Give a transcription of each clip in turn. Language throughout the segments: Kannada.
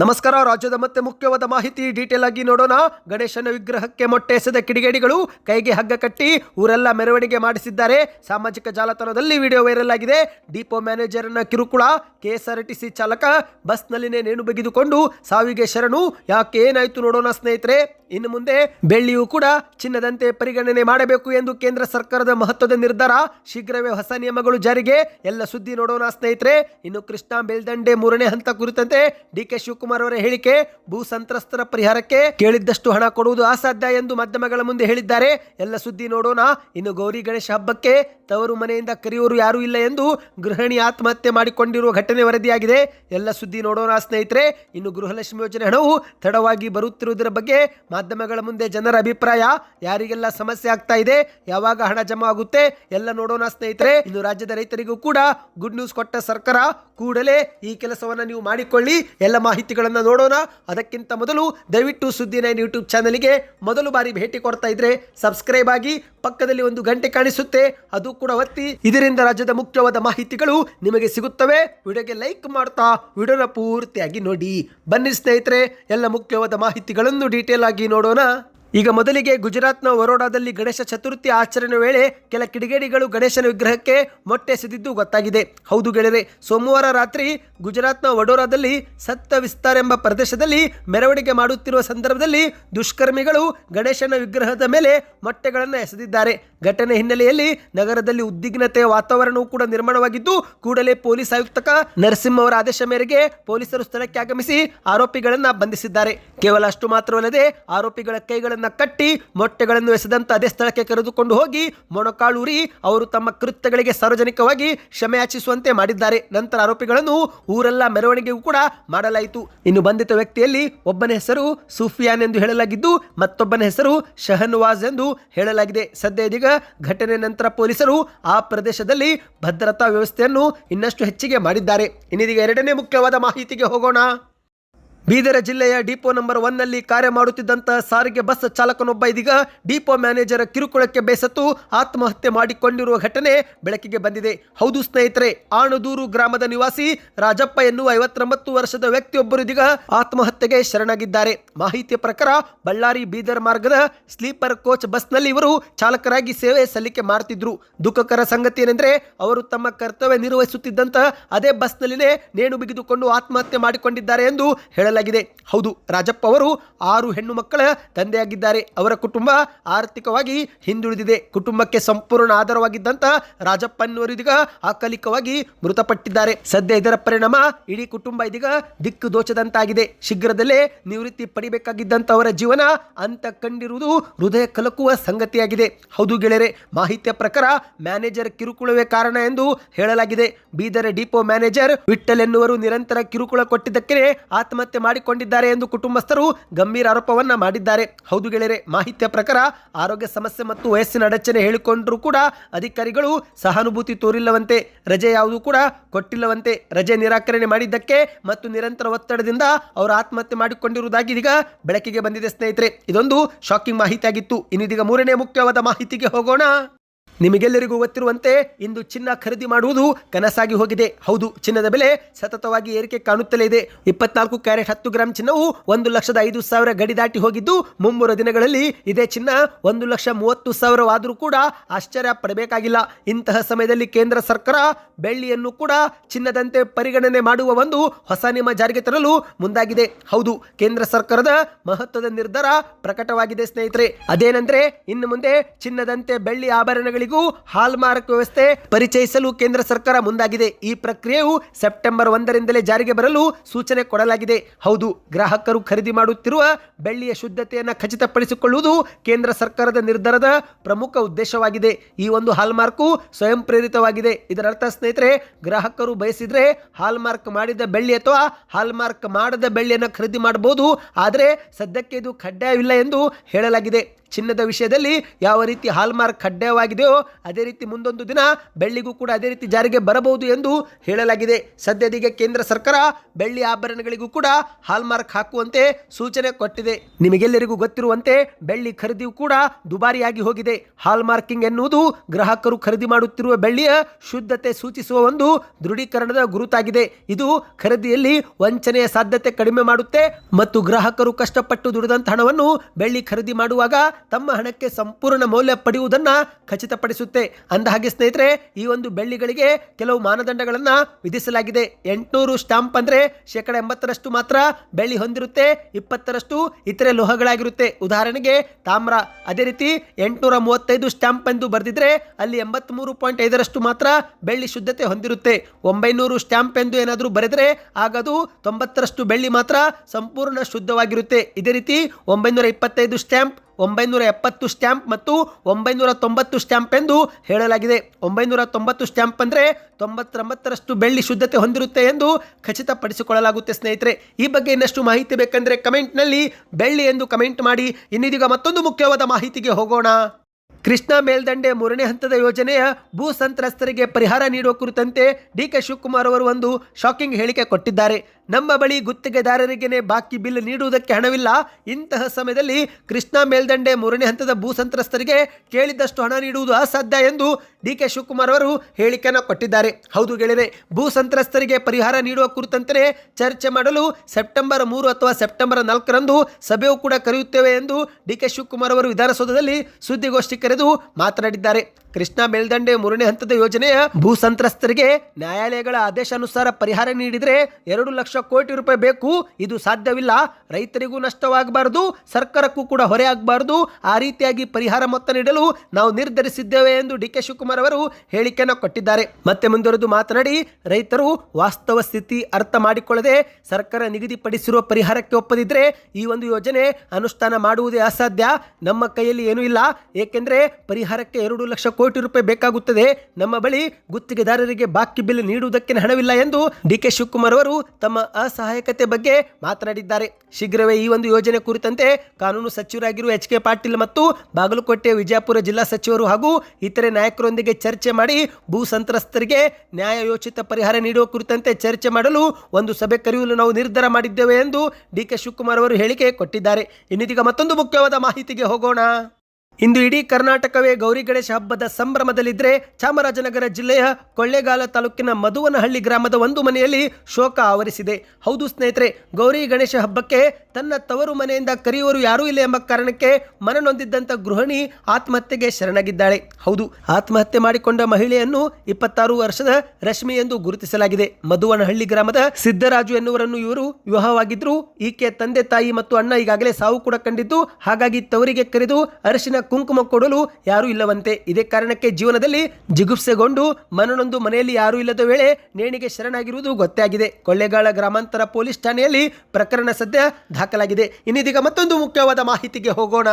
ನಮಸ್ಕಾರ, ರಾಜ್ಯದ ಮತ್ತೆ ಮುಖ್ಯವಾದ ಮಾಹಿತಿ ಡೀಟೇಲ್ ಆಗಿ ನೋಡೋಣ. ಗಣೇಶನ ವಿಗ್ರಹಕ್ಕೆ ಮೊಟ್ಟೆ ಎಸೆದ ಕಿಡಿಗೇಡಿಗಳು ಕೈಗೆ ಹಗ್ಗ ಕಟ್ಟಿ ಊರೆಲ್ಲ ಮೆರವಣಿಗೆ ಮಾಡಿಸಿದ್ದಾರೆ. ಸಾಮಾಜಿಕ ಜಾಲತಾಣದಲ್ಲಿ ವಿಡಿಯೋ ವೈರಲ್ ಆಗಿದೆ. ಡಿಪೋ ಮ್ಯಾನೇಜರ್ನ ಕಿರುಕುಳ ಕೆಎಸ್ಆರ್ಟಿಸಿ ಚಾಲಕ ಬಸ್ನಲ್ಲಿನೇ ನೇಣು ಬಗೆದುಕೊಂಡು ಸಾವಿಗೆ ಶರಣು. ಯಾಕೆ ಏನಾಯ್ತು ನೋಡೋಣ ಸ್ನೇಹಿತರೆ. ಇನ್ನು ಮುಂದೆ ಬೆಳ್ಳಿಯೂ ಕೂಡ ಚಿನ್ನದಂತೆ ಪರಿಗಣನೆ ಮಾಡಬೇಕು ಎಂದು ಕೇಂದ್ರ ಸರ್ಕಾರದ ಮಹತ್ವದ ನಿರ್ಧಾರ. ಶೀಘ್ರವೇ ಹೊಸ ನಿಯಮಗಳು ಜಾರಿಗೆ. ಎಲ್ಲ ಸುದ್ದಿ ನೋಡೋಣ ಸ್ನೇಹಿತರೆ. ಇನ್ನು ಕೃಷ್ಣಾ ಬೆಳ್ದಂಡೆ ಮೂರನೇ ಹಂತ ಕುರಿತಂತೆ ಡಿ ಕೆ ಶಿವಕುಮಾರ್ ಅವರ ಹೇಳಿಕೆ ಭೂ ಸಂತ್ರಸ್ತರ ಪರಿಹಾರಕ್ಕೆ ಕೇಳಿದ್ದಷ್ಟು ಹಣ ಕೊಡುವುದು ಅಸಾಧ್ಯ ಎಂದು ಮಾಧ್ಯಮಗಳ ಮುಂದೆ ಹೇಳಿದ್ದಾರೆ. ಎಲ್ಲ ಸುದ್ದಿ ನೋಡೋಣ. ಇನ್ನು ಗೌರಿ ಗಣೇಶ ಹಬ್ಬಕ್ಕೆ ತವರು ಮನೆಯಿಂದ ಕರೆಯುವರು ಯಾರೂ ಇಲ್ಲ ಎಂದು ಗೃಹಿಣಿ ಆತ್ಮಹತ್ಯೆ ಮಾಡಿಕೊಂಡಿರುವ ಘಟನೆ ವರದಿಯಾಗಿದೆ. ಎಲ್ಲ ಸುದ್ದಿ ನೋಡೋಣ ಸ್ನೇಹಿತರೆ. ಇನ್ನು ಗೃಹಲಕ್ಷ್ಮಿ ಯೋಜನೆ ಹಣವು ತಡವಾಗಿ ಬರುತ್ತಿರುವುದರ ಬಗ್ಗೆ ಮಾಧ್ಯಮಗಳ ಮುಂದೆ ಜನರ ಅಭಿಪ್ರಾಯ. ಯಾರಿಗೆಲ್ಲ ಸಮಸ್ಯೆ ಆಗ್ತಾ ಇದೆ? ಯಾವಾಗ ಹಣ ಜಮಾ ಆಗುತ್ತೆ? ಎಲ್ಲ ನೋಡೋಣ ಸ್ನೇಹಿತರೆ. ಇನ್ನು ರಾಜ್ಯದ ರೈತರಿಗೂ ಕೂಡ ಗುಡ್ ನ್ಯೂಸ್ ಕೊಟ್ಟ ಸರ್ಕಾರ ಕೂಡಲೇ ಈ ಕೆಲಸವನ್ನು ನೀವು ಮಾಡಿಕೊಳ್ಳಿ. ಎಲ್ಲ ಮಾಹಿತಿಗಳನ್ನು ನೋಡೋಣ. ಅದಕ್ಕಿಂತ ಮೊದಲು ದಯವಿಟ್ಟು ಸುದ್ದಿ ನೈನ್ ಯೂಟ್ಯೂಬ್ ಚಾನಲ್ಗೆ ಮೊದಲು ಬಾರಿ ಭೇಟಿ ಕೊಡ್ತಾ ಇದ್ರೆ ಸಬ್ಸ್ಕ್ರೈಬ್ ಆಗಿ ಪಕ್ಕದಲ್ಲಿ ಒಂದು ಗಂಟೆ ಕಾಣಿಸುತ್ತೆ. ಅದು ಕೂಡ ಒತ್ತಿ. ಇದರಿಂದ ರಾಜ್ಯದ ಮುಖ್ಯವಾದ ಮಾಹಿತಿಗಳು ನಿಮಗೆ ಸಿಗುತ್ತವೆ. ವಿಡಿಯೋಗೆ ಲೈಕ್ ಮಾಡ್ತಾ ವಿಡಿಯೋನ ಪೂರ್ತಿಯಾಗಿ ನೋಡಿ. ಬನ್ನಿ ಸ್ನೇಹಿತರೆ, ಎಲ್ಲ ಮುಖ್ಯವಾದ ಮಾಹಿತಿಗಳನ್ನು ಡೀಟೇಲ್ ಆಗಿ ನೋಡೋಣ. ಈಗ ಮೊದಲಿಗೆ ಗುಜರಾತ್ನ ವರೋಡಾದಲ್ಲಿ ಗಣೇಶ ಚತುರ್ಥಿ ಆಚರಣೆ ವೇಳೆ ಕೆಲ ಕಿಡಿಗೇಡಿಗಳು ಗಣೇಶನ ವಿಗ್ರಹಕ್ಕೆ ಮೊಟ್ಟೆ ಎಸೆದಿದ್ದು ಗೊತ್ತಾಗಿದೆ. ಹೌದು ಗೆಳೆಯರೆ, ಸೋಮವಾರ ರಾತ್ರಿ ಗುಜರಾತ್ನ ವಡೋರಾದಲ್ಲಿ ಸತ್ತ ವಿಸ್ತಾರ ಎಂಬ ಪ್ರದೇಶದಲ್ಲಿ ಮೆರವಣಿಗೆ ಮಾಡುತ್ತಿರುವ ಸಂದರ್ಭದಲ್ಲಿ ದುಷ್ಕರ್ಮಿಗಳು ಗಣೇಶನ ವಿಗ್ರಹದ ಮೇಲೆ ಮೊಟ್ಟೆಗಳನ್ನು ಎಸೆದಿದ್ದಾರೆ. ಘಟನೆ ಹಿನ್ನೆಲೆಯಲ್ಲಿ ನಗರದಲ್ಲಿ ಉದ್ವಿಗ್ನತೆಯ ವಾತಾವರಣವೂ ಕೂಡ ನಿರ್ಮಾಣವಾಗಿದ್ದು, ಕೂಡಲೇ ಪೊಲೀಸ್ ಆಯುಕ್ತಕ ನರಸಿಂಹ ಅವರ ಆದೇಶ ಮೇರೆಗೆ ಪೊಲೀಸರು ಸ್ಥಳಕ್ಕೆ ಆಗಮಿಸಿ ಆರೋಪಿಗಳನ್ನು ಬಂಧಿಸಿದ್ದಾರೆ. ಕೇವಲ ಅಷ್ಟು ಮಾತ್ರವಲ್ಲದೆ ಆರೋಪಿಗಳ ಕೈಗಳನ್ನು ಕಟ್ಟಿ ಮೊಟ್ಟೆಗಳನ್ನು ಎಸೆದಂತ ಅದೇ ಸ್ಥಳಕ್ಕೆ ಕರೆದುಕೊಂಡು ಹೋಗಿ ಮೊಣಕಾಳೂರಿ ಅವರು ತಮ್ಮ ಕೃತ್ಯಗಳಿಗೆ ಸಾರ್ವಜನಿಕವಾಗಿ ಕ್ಷಮೆಯಾಚಿಸುವಂತೆ ಮಾಡಿದ್ದಾರೆ. ನಂತರ ಆರೋಪಿಗಳನ್ನು ಊರೆಲ್ಲ ಮೆರವಣಿಗೆಗೂ ಕೂಡ ಮಾಡಲಾಯಿತು. ಇನ್ನು ಬಂಧಿತ ವ್ಯಕ್ತಿಯಲ್ಲಿ ಒಬ್ಬನ ಹೆಸರು ಸುಫಿಯಾನ್ ಎಂದು ಹೇಳಲಾಗಿದ್ದು, ಮತ್ತೊಬ್ಬನ ಹೆಸರು ಶಹನ್ವಾಜ್ ಎಂದು ಹೇಳಲಾಗಿದೆ. ಸದ್ಯ ಇದೀಗ ಘಟನೆ ನಂತರ ಪೊಲೀಸರು ಆ ಪ್ರದೇಶದಲ್ಲಿ ಭದ್ರತಾ ವ್ಯವಸ್ಥೆಯನ್ನು ಇನ್ನಷ್ಟು ಹೆಚ್ಚಿಗೆ ಮಾಡಿದ್ದಾರೆ. ಇನ್ನಿದೀಗ ಎರಡನೇ ಮುಖ್ಯವಾದ ಮಾಹಿತಿಗೆ ಹೋಗೋಣ. ಬೀದರ ಜಿಲ್ಲೆಯ ಡಿಪೋ ನಂಬರ್ ಒನ್ನಲ್ಲಿ ಕಾರ್ಯ ಮಾಡುತ್ತಿದ್ದಂತಹ ಸಾರಿಗೆ ಬಸ್ ಚಾಲಕನೊಬ್ಬ ಇದೀಗ ಡಿಪೋ ಮ್ಯಾನೇಜರ್ ಕಿರುಕುಳಕ್ಕೆ ಬೇಸತ್ತು ಆತ್ಮಹತ್ಯೆ ಮಾಡಿಕೊಂಡಿರುವ ಘಟನೆ ಬೆಳಕಿಗೆ ಬಂದಿದೆ. ಹೌದು ಸ್ನೇಹಿತರೆ, ಆಣದೂರು ಗ್ರಾಮದ ನಿವಾಸಿ ರಾಜಪ್ಪ ಎನ್ನುವ ಐವತ್ತೊಂಬತ್ತು ವರ್ಷದ ವ್ಯಕ್ತಿಯೊಬ್ಬರು ಇದೀಗ ಆತ್ಮಹತ್ಯೆಗೆ ಶರಣಾಗಿದ್ದಾರೆ. ಮಾಹಿತಿಯ ಪ್ರಕಾರ ಬಳ್ಳಾರಿ ಬೀದರ್ ಮಾರ್ಗದ ಸ್ಲೀಪರ್ ಕೋಚ್ ಬಸ್ನಲ್ಲಿ ಇವರು ಚಾಲಕರಾಗಿ ಸೇವೆ ಸಲ್ಲಿಕೆ ಮಾಡ್ತಿದ್ರು. ದುಃಖಕರ ಸಂಗತಿ ಏನೆಂದರೆ ಅವರು ತಮ್ಮ ಕರ್ತವ್ಯ ನಿರ್ವಹಿಸುತ್ತಿದ್ದಂತಹ ಅದೇ ಬಸ್ನಲ್ಲಿನೇ ನೇಣು ಬಿಗಿದುಕೊಂಡು ಆತ್ಮಹತ್ಯೆ ಮಾಡಿಕೊಂಡಿದ್ದಾರೆ ಎಂದು ಹೇಳಲಾಗಿದೆ. ಹೌದು, ರಾಜಪ್ಪ ಅವರು ಆರು ಹೆಣ್ಣು ಮಕ್ಕಳ ತಂದೆಯಾಗಿದ್ದಾರೆ. ಅವರ ಕುಟುಂಬ ಆರ್ಥಿಕವಾಗಿ ಹಿಂದುಳಿದಿದೆ. ಕುಟುಂಬಕ್ಕೆ ಸಂಪೂರ್ಣ ಆಧಾರವಾಗಿದ್ದಂತ ರಾಜಪ್ಪ ಅನ್ನುವರು ಇದೀಗ ಅಕಾಲಿಕವಾಗಿ ಮೃತಪಟ್ಟಿದ್ದಾರೆ. ಸದ್ಯ ಇದರ ಪರಿಣಾಮ ಇಡೀ ಕುಟುಂಬ ಇದೀಗ ದಿಕ್ಕು ದೋಚದಂತಾಗಿದೆ. ಶೀಘ್ರದಲ್ಲೇ ನಿವೃತ್ತಿ ಪಡಿಬೇಕಾಗಿದ್ದಂತ ಅವರ ಜೀವನ ಅಂತ ಕಂಡಿರುವುದು ಹೃದಯ ಕಲಕುವ ಸಂಗತಿಯಾಗಿದೆ. ಹೌದು ಗೆಳೆಯರೆ, ಮಾಹಿತಿಯ ಪ್ರಕಾರ ಮ್ಯಾನೇಜರ್ ಕಿರುಕುಳವೇ ಕಾರಣ ಎಂದು ಹೇಳಲಾಗಿದೆ. ಬೀದರ್ ಡಿಪೋ ಮ್ಯಾನೇಜರ್ ವಿಠಲ್ ಎನ್ನುವರು ನಿರಂತರ ಕಿರುಕುಳ ಕೊಟ್ಟಿದ್ದಕ್ಕೆ ಆತ್ಮಹತ್ಯೆ ಮಾಡಿಕೊಂಡಿದ್ದಾರೆ ಎಂದು ಕುಟುಂಬಸ್ಥರು ಗಂಭೀರ ಆರೋಪವನ್ನ ಮಾಡಿದ್ದಾರೆ. ಹೌದು ಗೆಳೆಯರೆ, ಮಾಹಿತಿಯ ಪ್ರಕಾರ ಆರೋಗ್ಯ ಸಮಸ್ಯೆ ಮತ್ತು ವಯಸ್ಸಿನ ಅಡಚಣೆ ಹೇಳಿಕೊಂಡರೂ ಕೂಡ ಅಧಿಕಾರಿಗಳು ಸಹಾನುಭೂತಿ ತೋರಿಲ್ಲವಂತೆ, ರಜೆ ಯಾವುದು ಕೂಡ ಕೊಟ್ಟಿಲ್ಲವಂತೆ ರಜೆ ನಿರಾಕರಣೆ ಮಾಡಿದ್ದಕ್ಕೆ ಮತ್ತು ನಿರಂತರ ಒತ್ತಡದಿಂದ ಅವರು ಆತ್ಮಹತ್ಯೆ ಮಾಡಿಕೊಂಡಿರುವುದಾಗಿ ಇದೀಗ ಬೆಳಕಿಗೆ ಬಂದಿದೆ ಸ್ನೇಹಿತರೆ. ಇದೊಂದು ಶಾಕಿಂಗ್ ಮಾಹಿತಿಯಾಗಿತ್ತು. ಇನ್ನಿದೀಗ ಮೂರನೇ ಮುಖ್ಯವಾದ ಮಾಹಿತಿಗೆ ಹೋಗೋಣ. ನಿಮಗೆಲ್ಲರಿಗೂ ಗೊತ್ತಿರುವಂತೆ ಇಂದು ಚಿನ್ನ ಖರೀದಿ ಮಾಡುವುದು ಕನಸಾಗಿ ಹೋಗಿದೆ. ಹೌದು, ಚಿನ್ನದ ಬೆಲೆ ಸತತವಾಗಿ ಏರಿಕೆ ಕಾಣುತ್ತಲೇ ಇದೆ. ಇಪ್ಪತ್ನಾಲ್ಕು ಕ್ಯಾರೆಟ್ ಹತ್ತು ಗ್ರಾಂ ಚಿನ್ನವು ಒಂದು ಲಕ್ಷದ ಐದು ಸಾವಿರ ಗಡಿ ದಾಟಿ ಹೋಗಿದ್ದು, ಮುಂಬರುವ ದಿನಗಳಲ್ಲಿ ಇದೇ ಚಿನ್ನ ಒಂದು ಲಕ್ಷ ಮೂವತ್ತು ಸಾವಿರವಾದರೂ ಕೂಡ ಆಶ್ಚರ್ಯ ಪಡಬೇಕಾಗಿಲ್ಲ. ಇಂತಹ ಸಮಯದಲ್ಲಿ ಕೇಂದ್ರ ಸರ್ಕಾರ ಬೆಳ್ಳಿಯನ್ನು ಕೂಡ ಚಿನ್ನದಂತೆ ಪರಿಗಣನೆ ಮಾಡುವ ಒಂದು ಹೊಸ ನಿಯಮ ಜಾರಿಗೆ ತರಲು ಮುಂದಾಗಿದೆ. ಹೌದು, ಕೇಂದ್ರ ಸರ್ಕಾರದ ಮಹತ್ವದ ನಿರ್ಧಾರ ಪ್ರಕಟವಾಗಿದೆ ಸ್ನೇಹಿತರೆ. ಅದೇನೆಂದ್ರೆ, ಇನ್ನು ಮುಂದೆ ಚಿನ್ನದಂತೆ ಬೆಳ್ಳಿ ಆಭರಣಗಳಿಗೆ ಹಾಲ್ ಮಾರ್ಕ್ ವ್ಯವಸ್ಥೆ ಪರಿಚಯಿಸಲು ಕೇಂದ್ರ ಸರ್ಕಾರ ಮುಂದಾಗಿದೆ. ಈ ಪ್ರಕ್ರಿಯೆಯು ಸೆಪ್ಟೆಂಬರ್ ಒಂದರಿಂದಲೇ ಜಾರಿಗೆ ಬರಲು ಸೂಚನೆ ಕೊಡಲಾಗಿದೆ. ಹೌದು, ಗ್ರಾಹಕರು ಖರೀದಿ ಮಾಡುತ್ತಿರುವ ಬೆಳ್ಳಿಯ ಶುದ್ಧತೆಯನ್ನು ಖಚಿತಪಡಿಸಿಕೊಳ್ಳುವುದು ಕೇಂದ್ರ ಸರ್ಕಾರದ ನಿರ್ಧಾರದ ಪ್ರಮುಖ ಉದ್ದೇಶವಾಗಿದೆ. ಈ ಒಂದು ಹಾಲ್ಮಾರ್ಕು ಸ್ವಯಂ ಪ್ರೇರಿತವಾಗಿದೆ. ಇದರರ್ಥ, ಸ್ನೇಹಿತರೆ, ಗ್ರಾಹಕರು ಬಯಸಿದ್ರೆ ಹಾಲ್ಮಾರ್ಕ್ ಮಾಡಿದ ಬೆಳ್ಳಿ ಅಥವಾ ಹಾಲ್ಮಾರ್ಕ್ ಮಾಡದ ಬೆಳ್ಳಿಯನ್ನು ಖರೀದಿ ಮಾಡಬಹುದು. ಆದರೆ ಸದ್ಯಕ್ಕೆ ಇದು ಕಡ್ಡಾಯವಿಲ್ಲ ಎಂದು ಹೇಳಲಾಗಿದೆ. ಚಿನ್ನದ ವಿಷಯದಲ್ಲಿ ಯಾವ ರೀತಿ ಹಾಲ್ಮಾರ್ಕ್ ಕಡ್ಡಾಯವಾಗಿದೆಯೋ ಅದೇ ರೀತಿ ಮುಂದೊಂದು ದಿನ ಬೆಳ್ಳಿಗೂ ಕೂಡ ಅದೇ ರೀತಿ ಜಾರಿಗೆ ಬರಬಹುದು ಎಂದು ಹೇಳಲಾಗಿದೆ. ಸದ್ಯದೀಗ ಕೇಂದ್ರ ಸರ್ಕಾರ ಬೆಳ್ಳಿ ಆಭರಣಗಳಿಗೂ ಕೂಡ ಹಾಲ್ಮಾರ್ಕ್ ಹಾಕುವಂತೆ ಸೂಚನೆ ಕೊಟ್ಟಿದೆ. ನಿಮಗೆಲ್ಲರಿಗೂ ಗೊತ್ತಿರುವಂತೆ ಬೆಳ್ಳಿ ಖರೀದಿಯು ಕೂಡ ದುಬಾರಿಯಾಗಿ ಹೋಗಿದೆ. ಹಾಲ್ಮಾರ್ಕಿಂಗ್ ಎನ್ನುವುದು ಗ್ರಾಹಕರು ಖರೀದಿ ಮಾಡುತ್ತಿರುವ ಬೆಳ್ಳಿಯ ಶುದ್ಧತೆ ಸೂಚಿಸುವ ಒಂದು ದೃಢೀಕರಣದ ಗುರುತಾಗಿದೆ. ಇದು ಖರೀದಿಯಲ್ಲಿ ವಂಚನೆಯ ಸಾಧ್ಯತೆ ಕಡಿಮೆ ಮಾಡುತ್ತೆ ಮತ್ತು ಗ್ರಾಹಕರು ಕಷ್ಟಪಟ್ಟು ದುಡಿದಂತ ಹಣವನ್ನು ಬೆಳ್ಳಿ ಖರೀದಿ ಮಾಡುವಾಗ ತಮ್ಮ ಹಣಕ್ಕೆ ಸಂಪೂರ್ಣ ಮೌಲ್ಯ ಪಡೆಯುವುದನ್ನ ಖಚಿತಪಡಿಸುತ್ತೆ. ಅಂದಹಾಗೆ ಸ್ನೇಹಿತರೆ, ಈ ಒಂದು ಬೆಳ್ಳಿಗಳಿಗೆ ಕೆಲವು ಮಾನದಂಡಗಳನ್ನು ವಿಧಿಸಲಾಗಿದೆ. ಎಂಟುನೂರು ಸ್ಟಾಂಪ್ ಅಂದ್ರೆ ಶೇಕಡ ಎಂಬತ್ತರಷ್ಟು ಮಾತ್ರ ಬೆಳ್ಳಿ ಹೊಂದಿರುತ್ತೆ, ಇಪ್ಪತ್ತರಷ್ಟು ಇತರೆ ಲೋಹಗಳಾಗಿರುತ್ತೆ. ಉದಾಹರಣೆಗೆ ತಾಮ್ರ. ಅದೇ ರೀತಿ ಎಂಟುನೂರ ಮೂವತ್ತೈದು ಸ್ಟಾಂಪ್ ಎಂದು ಬರೆದಿದ್ರೆ ಅಲ್ಲಿ ಎಂಬತ್ಮೂರು ಪಾಯಿಂಟ್ ಐದರಷ್ಟು ಮಾತ್ರ ಬೆಳ್ಳಿ ಶುದ್ಧತೆ ಹೊಂದಿರುತ್ತೆ. ಒಂಬೈನೂರು ಸ್ಟಾಂಪ್ ಎಂದು ಏನಾದರೂ ಬರೆದರೆ ಆಗದು ತೊಂಬತ್ತರಷ್ಟು ಬೆಳ್ಳಿ ಮಾತ್ರ ಸಂಪೂರ್ಣ ಶುದ್ಧವಾಗಿರುತ್ತೆ. ಇದೇ ರೀತಿ ಒಂಬೈನೂರ ಇಪ್ಪತ್ತೈದು ಸ್ಟ್ಯಾಂಪ್ ಒಂಬೈನೂರ ಎಪ್ಪತ್ತು ಸ್ಟ್ಯಾಂಪ್ ಮತ್ತು ಒಂಬೈನೂರ ತೊಂಬತ್ತು ಸ್ಟ್ಯಾಂಪ್ ಎಂದು ಹೇಳಲಾಗಿದೆ. ಒಂಬೈನೂರ ತೊಂಬತ್ತು ಸ್ಟ್ಯಾಂಪ್ ಅಂದರೆ ತೊಂಬತ್ತೊಂಬತ್ತರಷ್ಟು ಬೆಳ್ಳಿ ಶುದ್ಧತೆ ಹೊಂದಿರುತ್ತೆ ಎಂದು ಖಚಿತಪಡಿಸಿಕೊಳ್ಳಲಾಗುತ್ತೆ, ಸ್ನೇಹಿತರೆ. ಈ ಬಗ್ಗೆ ಇನ್ನಷ್ಟು ಮಾಹಿತಿ ಬೇಕೆಂದರೆ ಕಮೆಂಟ್ನಲ್ಲಿ ಬೆಳ್ಳಿ ಎಂದು ಕಮೆಂಟ್ ಮಾಡಿ. ಇನ್ನಿದೀಗ ಮತ್ತೊಂದು ಮುಖ್ಯವಾದ ಮಾಹಿತಿಗೆ ಹೋಗೋಣ. ಕೃಷ್ಣಾ ಮೇಲ್ದಂಡೆ ಮೂರನೇ ಹಂತದ ಯೋಜನೆಯ ಭೂ ಸಂತ್ರಸ್ತರಿಗೆ ಪರಿಹಾರ ನೀಡುವ ಕುರಿತಂತೆ ಡಿ ಕೆ ಶಿವಕುಮಾರ್ ಅವರು ಒಂದು ಶಾಕಿಂಗ್ ಹೇಳಿಕೆ ಕೊಟ್ಟಿದ್ದಾರೆ. ನಮ್ಮ ಬಳಿ ಗುತ್ತಿಗೆದಾರರಿಗೇನೆ ಬಾಕಿ ಬಿಲ್ ನೀಡುವುದಕ್ಕೆ ಹಣವಿಲ್ಲ. ಇಂತಹ ಸಮಯದಲ್ಲಿ ಕೃಷ್ಣ ಮೇಲ್ದಂಡೆ ಮೂರನೇ ಹಂತದ ಭೂ ಸಂತ್ರಸ್ತರಿಗೆ ಕೇಳಿದಷ್ಟು ಹಣ ನೀಡುವುದು ಅಸಾಧ್ಯ ಎಂದು ಡಿ ಕೆ ಶಿವಕುಮಾರ್ ಅವರು ಹೇಳಿಕೆಯನ್ನು ಕೊಟ್ಟಿದ್ದಾರೆ. ಹೌದು ಗೆಳೆಯರೆ, ಭೂ ಸಂತ್ರಸ್ತರಿಗೆ ಪರಿಹಾರ ನೀಡುವ ಕುರಿತಂತೆ ಚರ್ಚೆ ಮಾಡಲು ಸೆಪ್ಟೆಂಬರ್ ಮೂರು ಅಥವಾ ಸೆಪ್ಟೆಂಬರ್ ನಾಲ್ಕರಂದು ಸಭೆಯೂ ಕೂಡ ಕರೆಯುತ್ತೇವೆ ಎಂದು ಡಿ ಕೆ ಶಿವಕುಮಾರ್ ಅವರು ವಿಧಾನಸೌಧದಲ್ಲಿ ಸುದ್ದಿಗೋಷ್ಠಿ ಕರೆದು ಮಾತನಾಡಿದ್ದಾರೆ. ಕೃಷ್ಣ ಮೇಲ್ದಂಡೆ ಮೂರನೇ ಹಂತದ ಯೋಜನೆಯ ಭೂ ಸಂತ್ರಸ್ತರಿಗೆ ನ್ಯಾಯಾಲಯಗಳ ಆದೇಶಾನುಸಾರ ಪರಿಹಾರ ನೀಡಿದರೆ ಎರಡು ಲಕ್ಷ ಕೋಟಿ ರೂಪಾಯಿ ಬೇಕು. ಇದು ಸಾಧ್ಯವಿಲ್ಲ. ರೈತರಿಗೂ ನಷ್ಟವಾಗಬಾರದು. ಸರ್ಕಾರಕ್ಕೂ ಕೂಡ ಹೊರೆ ಆಗಬಾರದು. ಆ ರೀತಿಯಾಗಿ ಪರಿಹಾರ ಮೊತ್ತ ನೀಡಲು ನಾವು ನಿರ್ಧರಿಸಿದ್ದೇವೆ ಎಂದು ಡಿ ಕೆ ಶಿವಕುಮಾರ್ ಅವರು ಹೇಳಿಕೆಯನ್ನು ಕೊಟ್ಟಿದ್ದಾರೆ. ಮತ್ತೆ ಮುಂದುವರೆದು ಮಾತನಾಡಿ, ರೈತರು ವಾಸ್ತವ ಸ್ಥಿತಿ ಅರ್ಥ ಮಾಡಿಕೊಳ್ಳದೆ ಸರ್ಕಾರ ನಿಗದಿಪಡಿಸಿರುವ ಪರಿಹಾರಕ್ಕೆ ಒಪ್ಪದಿದ್ರೆ ಈ ಒಂದು ಯೋಜನೆ ಅನುಷ್ಠಾನ ಮಾಡುವುದೇ ಅಸಾಧ್ಯ. ನಮ್ಮ ಕೈಯಲ್ಲಿ ಏನೂ ಇಲ್ಲ. ಏಕೆಂದರೆ ಪರಿಹಾರಕ್ಕೆ ಎರಡು ಲಕ್ಷ ಕೋಟಿ ರೂಪಾಯಿ ಬೇಕಾಗುತ್ತದೆ. ನಮ್ಮ ಬಳಿ ಗುತ್ತಿಗೆದಾರರಿಗೆ ಬಾಕಿ ಬಿಲ್ ನೀಡುವುದಕ್ಕೆ ಹಣವಿಲ್ಲ ಎಂದು ಡಿ ಕೆ ಶಿವಕುಮಾರ್ ಅವರು ತಮ್ಮ ಅಸಹಾಯಕತೆ ಬಗ್ಗೆ ಮಾತನಾಡಿದ್ದಾರೆ. ಶೀಘ್ರವೇ ಈ ಒಂದು ಯೋಜನೆ ಕುರಿತಂತೆ ಕಾನೂನು ಸಚಿವರಾಗಿರುವ ಎಚ್ ಕೆ ಪಾಟೀಲ್ ಮತ್ತು ಬಾಗಲಕೋಟೆ ವಿಜಯಪುರ ಜಿಲ್ಲಾ ಸಚಿವರು ಹಾಗೂ ಇತರೆ ನಾಯಕರೊಂದಿಗೆ ಚರ್ಚೆ ಮಾಡಿ ಭೂ ಸಂತ್ರಸ್ತರಿಗೆ ನ್ಯಾಯಯೋಚಿತ ಪರಿಹಾರ ನೀಡುವ ಕುರಿತಂತೆ ಚರ್ಚೆ ಮಾಡಲು ಒಂದು ಸಭೆ ಕರೆಯಲು ನಾವು ನಿರ್ಧಾರ ಮಾಡಿದ್ದೇವೆ ಎಂದು ಡಿ ಕೆ ಶಿವಕುಮಾರ್ ಅವರು ಹೇಳಿಕೆ ಕೊಟ್ಟಿದ್ದಾರೆ. ಇನ್ನಿದೀಗ ಮತ್ತೊಂದು ಮುಖ್ಯವಾದ ಮಾಹಿತಿಗೆ ಹೋಗೋಣ. ಇಂದು ಇಡೀ ಕರ್ನಾಟಕವೇ ಗೌರಿ ಗಣೇಶ ಹಬ್ಬದ ಸಂಭ್ರಮದಲ್ಲಿದ್ದರೆ ಚಾಮರಾಜನಗರ ಜಿಲ್ಲೆಯ ಕೊಳ್ಳೇಗಾಲ ತಾಲೂಕಿನ ಮಧುವನಹಳ್ಳಿ ಗ್ರಾಮದ ಒಂದು ಮನೆಯಲ್ಲಿ ಶೋಕ ಆವರಿಸಿದೆ. ಹೌದು ಸ್ನೇಹಿತರೆ, ಗೌರಿ ಗಣೇಶ ಹಬ್ಬಕ್ಕೆ ತನ್ನ ತವರು ಮನೆಯಿಂದ ಕರೆಯುವರು ಯಾರೂ ಇಲ್ಲ ಎಂಬ ಕಾರಣಕ್ಕೆ ಮನನೊಂದಿದ್ದಂಥ ಗೃಹಿಣಿ ಆತ್ಮಹತ್ಯೆಗೆ ಶರಣಾಗಿದ್ದಾಳೆ. ಹೌದು, ಆತ್ಮಹತ್ಯೆ ಮಾಡಿಕೊಂಡ ಮಹಿಳೆಯನ್ನು ಇಪ್ಪತ್ತಾರು ವರ್ಷದ ರಶ್ಮಿ ಎಂದು ಗುರುತಿಸಲಾಗಿದೆ. ಮಧುವನಹಳ್ಳಿ ಗ್ರಾಮದ ಸಿದ್ದರಾಜು ಎನ್ನುವರನ್ನು ಇವರು ವಿವಾಹವಾಗಿದ್ರು ಈಕೆ ತಂದೆ ತಾಯಿ ಮತ್ತು ಅಣ್ಣ ಈಗಾಗಲೇ ಸಾವು ಕೂಡ ಕಂಡಿದ್ದು, ಹಾಗಾಗಿ ತವರಿಗೆ ಕರೆದು ಅರಿಶಿನ ಕುಂಕುಮ ಕೊಡಲು ಯಾರೂ ಇಲ್ಲವಂತೆ. ಇದೇ ಕಾರಣಕ್ಕೆ ಜೀವನದಲ್ಲಿ ಜಿಗುಪ್ಸೆಗೊಂಡು ಮನನೊಂದು ಮನೆಯಲ್ಲಿ ಯಾರೂ ಇಲ್ಲದ ವೇಳೆ ನೇಣಿಗೆ ಶರಣಾಗಿರುವುದು ಗೊತ್ತಾಗಿದೆ. ಕೊಳ್ಳೇಗಾಲ ಗ್ರಾಮಾಂತರ ಪೊಲೀಸ್ ಠಾಣೆಯಲ್ಲಿ ಪ್ರಕರಣ ಸದ್ಯ ದಾಖಲಾಗಿದೆ. ಇನ್ನಿದೀಗ ಮತ್ತೊಂದು ಮುಖ್ಯವಾದ ಮಾಹಿತಿಗೆ ಹೋಗೋಣ.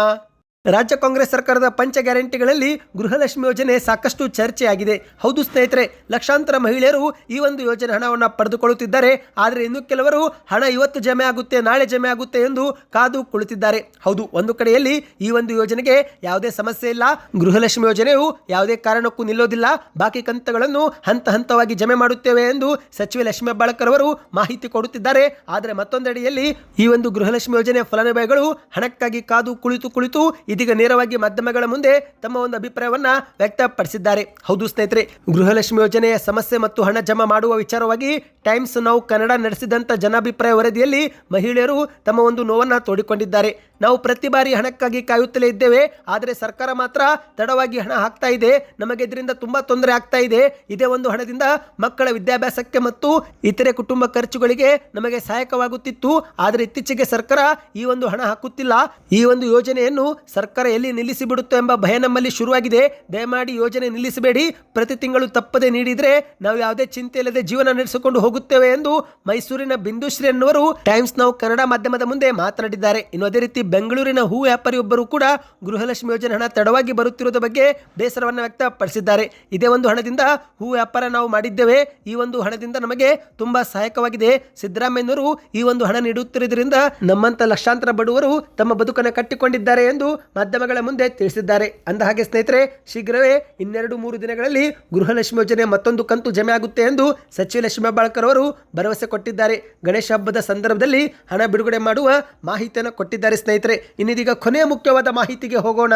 ರಾಜ್ಯ ಕಾಂಗ್ರೆಸ್ ಸರ್ಕಾರದ ಪಂಚ ಗ್ಯಾರಂಟಿಗಳಲ್ಲಿ ಗೃಹಲಕ್ಷ್ಮಿ ಯೋಜನೆ ಸಾಕಷ್ಟು ಚರ್ಚೆಯಾಗಿದೆ. ಹೌದು ಸ್ನೇಹಿತರೆ, ಲಕ್ಷಾಂತರ ಮಹಿಳೆಯರು ಈ ಒಂದು ಯೋಜನೆ ಹಣವನ್ನು ಪಡೆದುಕೊಳ್ಳುತ್ತಿದ್ದಾರೆ. ಆದರೆ ಇನ್ನು ಕೆಲವರು ಹಣ ಇವತ್ತು ಜಮೆ ಆಗುತ್ತೆ, ನಾಳೆ ಜಮೆ ಆಗುತ್ತೆ ಎಂದು ಕಾದು ಕುಳಿತಿದ್ದಾರೆ. ಹೌದು, ಒಂದು ಕಡೆಯಲ್ಲಿ ಈ ಒಂದು ಯೋಜನೆಗೆ ಯಾವುದೇ ಸಮಸ್ಯೆ ಇಲ್ಲ. ಗೃಹಲಕ್ಷ್ಮಿ ಯೋಜನೆಯು ಯಾವುದೇ ಕಾರಣಕ್ಕೂ ನಿಲ್ಲೋದಿಲ್ಲ. ಬಾಕಿ ಕಂತಗಳನ್ನು ಹಂತ ಹಂತವಾಗಿ ಜಮೆ ಮಾಡುತ್ತೇವೆ ಎಂದು ಸಚಿವೆ ಲಕ್ಷ್ಮಿ ಹೆಬ್ಬಾಳಕರ್ ಅವರು ಮಾಹಿತಿ ಕೊಡುತ್ತಿದ್ದಾರೆ. ಆದರೆ ಮತ್ತೊಂದೆಡೆಯಲ್ಲಿ ಈ ಒಂದು ಗೃಹಲಕ್ಷ್ಮಿ ಯೋಜನೆ ಫಲಾನುಭವಿಗಳು ಹಣಕ್ಕಾಗಿ ಕಾದು ಕುಳಿತು ಕುಳಿತು ಇದೀಗ ನೇರವಾಗಿ ಮಾಧ್ಯಮಗಳ ಮುಂದೆ ತಮ್ಮ ಒಂದು ಅಭಿಪ್ರಾಯವನ್ನ ವ್ಯಕ್ತಪಡಿಸಿದ್ದಾರೆ. ಹೌದು ಸ್ನೇಹಿತರೆ, ಗೃಹಲಕ್ಷ್ಮಿ ಯೋಜನೆಯ ಸಮಸ್ಯೆ ಮತ್ತು ಹಣ ಜಮಾ ಮಾಡುವ ವಿಚಾರವಾಗಿ ಟೈಮ್ಸ್ ನೌ ಕನ್ನಡ ನಡೆಸಿದಂಥ ಜನಾಭಿಪ್ರಾಯ ವರದಿಯಲ್ಲಿ ಮಹಿಳೆಯರು ತಮ್ಮ ಒಂದು ನೋವನ್ನು ತೋಡಿಕೊಂಡಿದ್ದಾರೆ. ನಾವು ಪ್ರತಿ ಬಾರಿ ಹಣಕ್ಕಾಗಿ ಕಾಯುತ್ತಲೇ ಇದ್ದೇವೆ, ಆದರೆ ಸರ್ಕಾರ ಮಾತ್ರ ತಡವಾಗಿ ಹಣ ಹಾಕ್ತಾ ಇದೆ. ನಮಗೆ ಇದರಿಂದ ತುಂಬಾ ತೊಂದರೆ ಆಗ್ತಾ ಇದೆ. ಇದೇ ಒಂದು ಹಣದಿಂದ ಮಕ್ಕಳ ವಿದ್ಯಾಭ್ಯಾಸಕ್ಕೆ ಮತ್ತು ಇತರೆ ಕುಟುಂಬ ಖರ್ಚುಗಳಿಗೆ ನಮಗೆ ಸಹಾಯಕವಾಗುತ್ತಿತ್ತು. ಆದರೆ ಇತ್ತೀಚೆಗೆ ಸರ್ಕಾರ ಈ ಒಂದು ಹಣ ಹಾಕುತ್ತಿಲ್ಲ. ಈ ಒಂದು ಯೋಜನೆಯನ್ನು ಸರ್ಕಾರ ಎಲ್ಲಿ ನಿಲ್ಲಿಸಿಬಿಡುತ್ತೋ ಎಂಬ ಭಯ ನಮ್ಮಲ್ಲಿ ಶುರುವಾಗಿದೆ. ದಯಮಾಡಿ ಯೋಜನೆ ನಿಲ್ಲಿಸಬೇಡಿ. ಪ್ರತಿ ತಿಂಗಳು ತಪ್ಪದೆ ನೀಡಿದರೆ ನಾವು ಯಾವುದೇ ಚಿಂತೆ ಇಲ್ಲದೆ ಜೀವನ ನಡೆಸಿಕೊಂಡು ಹೋಗುತ್ತೇವೆ ಎಂದು ಮೈಸೂರಿನ ಬಿಂದುಶ್ರೀ ಎನ್ನುವರು ಟೈಮ್ಸ್ ನಾವು ಕನ್ನಡ ಮಾಧ್ಯಮದ ಮುಂದೆ ಮಾತನಾಡಿದ್ದಾರೆ. ಇನ್ನು ಅದೇ ರೀತಿ ಬೆಂಗಳೂರಿನ ಹೂ ವ್ಯಾಪಾರಿಯೊಬ್ಬರು ಕೂಡ ಗೃಹಲಕ್ಷ್ಮಿ ಯೋಜನೆ ಹಣ ತಡವಾಗಿ ಬರುತ್ತಿರುವುದರ ಬಗ್ಗೆ ಬೇಸರವನ್ನು ವ್ಯಕ್ತಪಡಿಸಿದ್ದಾರೆ. ಇದೇ ಒಂದು ಹಣದಿಂದ ಹೂ ವ್ಯಾಪಾರ ನಾವು ಮಾಡಿದ್ದೇವೆ. ಈ ಒಂದು ಹಣದಿಂದ ನಮಗೆ ತುಂಬಾ ಸಹಾಯಕವಾಗಿದೆ. ಸಿದ್ದರಾಮಯ್ಯನವರು ಈ ಒಂದು ಹಣ ನೀಡುತ್ತಿರುವುದರಿಂದ ನಮ್ಮಂತ ಲಕ್ಷಾಂತರ ಬಡವರು ತಮ್ಮ ಬದುಕನ್ನು ಕಟ್ಟಿಕೊಂಡಿದ್ದಾರೆ ಎಂದು ಮಾಧ್ಯಮಗಳ ಮುಂದೆ ತಿಳಿಸಿದ್ದಾರೆ. ಅಂದ ಹಾಗೆ ಸ್ನೇಹಿತರೆ, ಶೀಘ್ರವೇ ಇನ್ನೆರಡು ಮೂರು ದಿನಗಳಲ್ಲಿ ಗೃಹಲಕ್ಷ್ಮಿ ಯೋಜನೆ ಮತ್ತೊಂದು ಕಂತು ಜಮೆ ಆಗುತ್ತೆ ಎಂದು ಸಚಿವ ಲಕ್ಷ್ಮೀ ಹೆಬ್ಬಾಳ್ಕರ್ ಅವರು ಭರವಸೆ ಕೊಟ್ಟಿದ್ದಾರೆ. ಗಣೇಶ ಹಬ್ಬದ ಸಂದರ್ಭದಲ್ಲಿ ಹಣ ಬಿಡುಗಡೆ ಮಾಡುವ ಮಾಹಿತಿಯನ್ನು ಕೊಟ್ಟಿದ್ದಾರೆ ಸ್ನೇಹಿತರೆ. ಇನ್ನಿದೀಗ ಕೊನೆಯ ಮುಖ್ಯವಾದ ಮಾಹಿತಿಗೆ ಹೋಗೋಣ.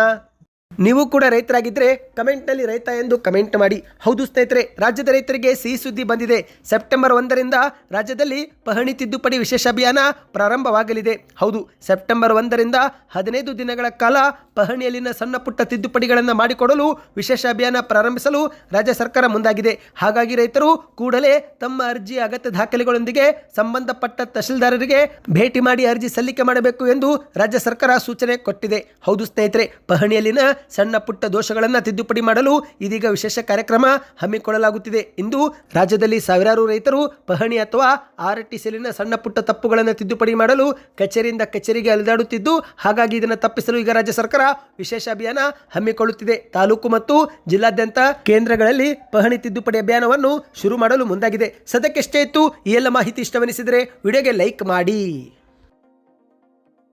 ನೀವು ಕೂಡ ರೈತರಾಗಿದ್ದರೆ ಕಮೆಂಟ್ನಲ್ಲಿ ರೈತ ಎಂದು ಕಮೆಂಟ್ ಮಾಡಿ. ಹೌದು ಸ್ನೇಹಿತರೆ, ರಾಜ್ಯದ ರೈತರಿಗೆ ಸಿಹಿ ಸುದ್ದಿ ಬಂದಿದೆ. ಸೆಪ್ಟೆಂಬರ್ ಒಂದರಿಂದ ರಾಜ್ಯದಲ್ಲಿ ಪಹಣಿ ತಿದ್ದುಪಡಿ ವಿಶೇಷ ಅಭಿಯಾನ ಪ್ರಾರಂಭವಾಗಲಿದೆ. ಹೌದು, ಸೆಪ್ಟೆಂಬರ್ ಒಂದರಿಂದ ಹದಿನೈದು ದಿನಗಳ ಕಾಲ ಪಹಣಿಯಲ್ಲಿನ ಸಣ್ಣ ಪುಟ್ಟ ತಿದ್ದುಪಡಿಗಳನ್ನು ಮಾಡಿಕೊಡಲು ವಿಶೇಷ ಅಭಿಯಾನ ಪ್ರಾರಂಭಿಸಲು ರಾಜ್ಯ ಸರ್ಕಾರ ಮುಂದಾಗಿದೆ. ಹಾಗಾಗಿ ರೈತರು ಕೂಡಲೇ ತಮ್ಮ ಅರ್ಜಿ ಅಗತ್ಯ ದಾಖಲೆಗಳೊಂದಿಗೆ ಸಂಬಂಧಪಟ್ಟ ತಹಶೀಲ್ದಾರರಿಗೆ ಭೇಟಿ ಮಾಡಿ ಅರ್ಜಿ ಸಲ್ಲಿಕೆ ಮಾಡಬೇಕು ಎಂದು ರಾಜ್ಯ ಸರ್ಕಾರ ಸೂಚನೆ ಕೊಟ್ಟಿದೆ. ಹೌದು ಸ್ನೇಹಿತರೆ, ಪಹಣಿಯಲ್ಲಿನ ಸಣ್ಣ ಪುಟ್ಟ ದೋಷಗಳನ್ನು ತಿದ್ದುಪಡಿ ಮಾಡಲು ಇದೀಗ ವಿಶೇಷ ಕಾರ್ಯಕ್ರಮ ಹಮ್ಮಿಕೊಳ್ಳಲಾಗುತ್ತಿದೆ. ಇಂದು ರಾಜ್ಯದಲ್ಲಿ ಸಾವಿರಾರು ರೈತರು ಪಹಣಿ ಅಥವಾ ಆರ್ ಟಿ ಸಣ್ಣ ಪುಟ್ಟ ತಪ್ಪುಗಳನ್ನು ತಿದ್ದುಪಡಿ ಮಾಡಲು ಕಚೇರಿಯಿಂದ ಕಚೇರಿಗೆ ಅಲೆದಾಡುತ್ತಿದ್ದು, ಹಾಗಾಗಿ ಇದನ್ನು ತಪ್ಪಿಸಲು ಈಗ ರಾಜ್ಯ ಸರ್ಕಾರ ವಿಶೇಷ ಅಭಿಯಾನ ಹಮ್ಮಿಕೊಳ್ಳುತ್ತಿದೆ. ತಾಲೂಕು ಮತ್ತು ಜಿಲ್ಲಾದ್ಯಂತ ಕೇಂದ್ರಗಳಲ್ಲಿ ಪಹಣಿ ತಿದ್ದುಪಡಿ ಅಭಿಯಾನವನ್ನು ಶುರು ಮಾಡಲು ಮುಂದಾಗಿದೆ. ಸದ್ಯಕ್ಕೆ ಇತ್ತು, ಈ ಎಲ್ಲ ಮಾಹಿತಿ ಇಷ್ಟವೆನಿಸಿದರೆ ವಿಡಿಯೋಗೆ ಲೈಕ್ ಮಾಡಿ.